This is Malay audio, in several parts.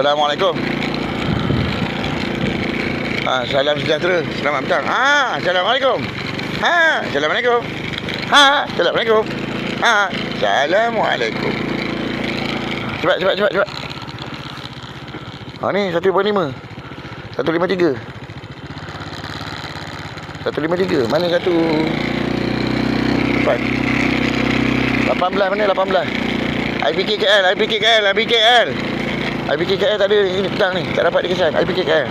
Assalamualaikum. Ha, salam sejahtera. Selamat petang. Ha, Assalamualaikum. Ha, Assalamualaikum. Ha, Assalamualaikum. Ha, Assalamualaikum. Cepat, cepat, cepat, cepat. Ha ni 1.5. 153. 153. Mana satu? Cepat. 18 mana 18? IPK KL, IPK KL, IPK KL. IPK KL tak ada ni petang ni. Tak dapat dikesan. IPK KL.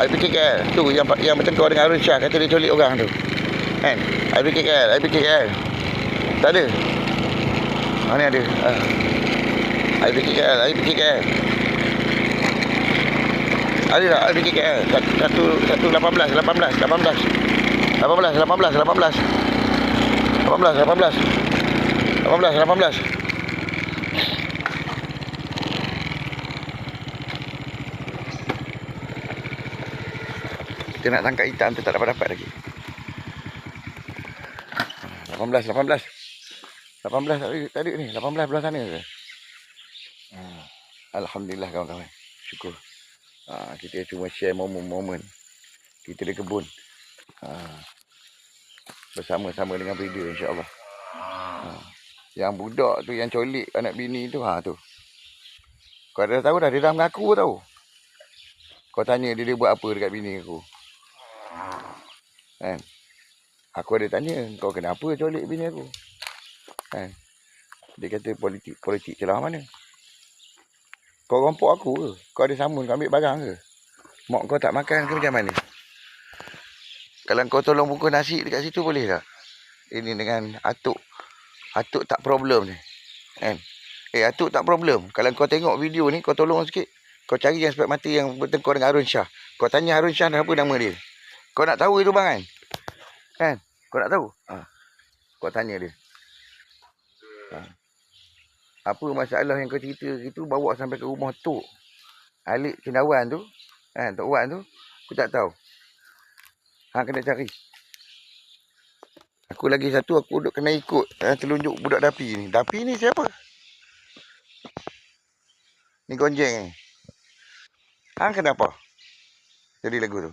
IPK KL. Tu yang yang bertengkar dengan Arun Shah kata dia culik orang tu. Kan? IPK KL, IPK KL. Tak ada. Mana ada? Ha. IPK KL, IPK KL. Ada tak IPK KL? Satu, satu, lapan belas, lapan belas, lapan belas. Lapan belas, lapan belas, lapan belas. Lapan belas, lapan belas. Lapan belas, Kita nak tangkap hitam tu tak dapat-dapat lagi. 18, 18. 18 tadi, tadi ni, 18 belah sana ke? Ha. Alhamdulillah kawan-kawan. Syukur. Ha, kita cuma share momen-momen. Kita di kebun. Ha. Bersama-sama dengan breeder insyaAllah. Ha. Yang budak tu, yang colik anak bini tu, ha tu. Kau dah tahu dah, dia dah mengaku tahu. Kau tanya dia, dia buat apa dekat bini aku. Kan? Aku ada tanya, kau kenapa colik bini aku? Kan? Dia kata politik politik celah mana? Kau rompok aku ke? Kau ada samun kau ambil barang ke? Mak kau tak makan ke macam mana? Kalau kau tolong bungkus nasi dekat situ boleh tak? Ini dengan atuk. Atuk tak problem ni. Kan? Eh atuk tak problem. Kalau kau tengok video ni kau tolong sikit. Kau cari yang sebab mati yang bertengkar dengan Harun Shah. Kau tanya Harun Shah apa nama dia. Kau nak tahu itu bang kan? Kan? Kau nak tahu? Ha. Kau tanya dia. Ha. Apa masalah yang kau cerita itu bawa sampai ke rumah Tok. Alik Cendawan tu. Kan? Tok Wan tu. Aku tak tahu. Ha, kena cari. Aku lagi satu aku duduk kena ikut eh, telunjuk budak dapi ni. Dapi ni siapa? Ni gonjeng ni. Hang kenapa? Jadi lagu tu.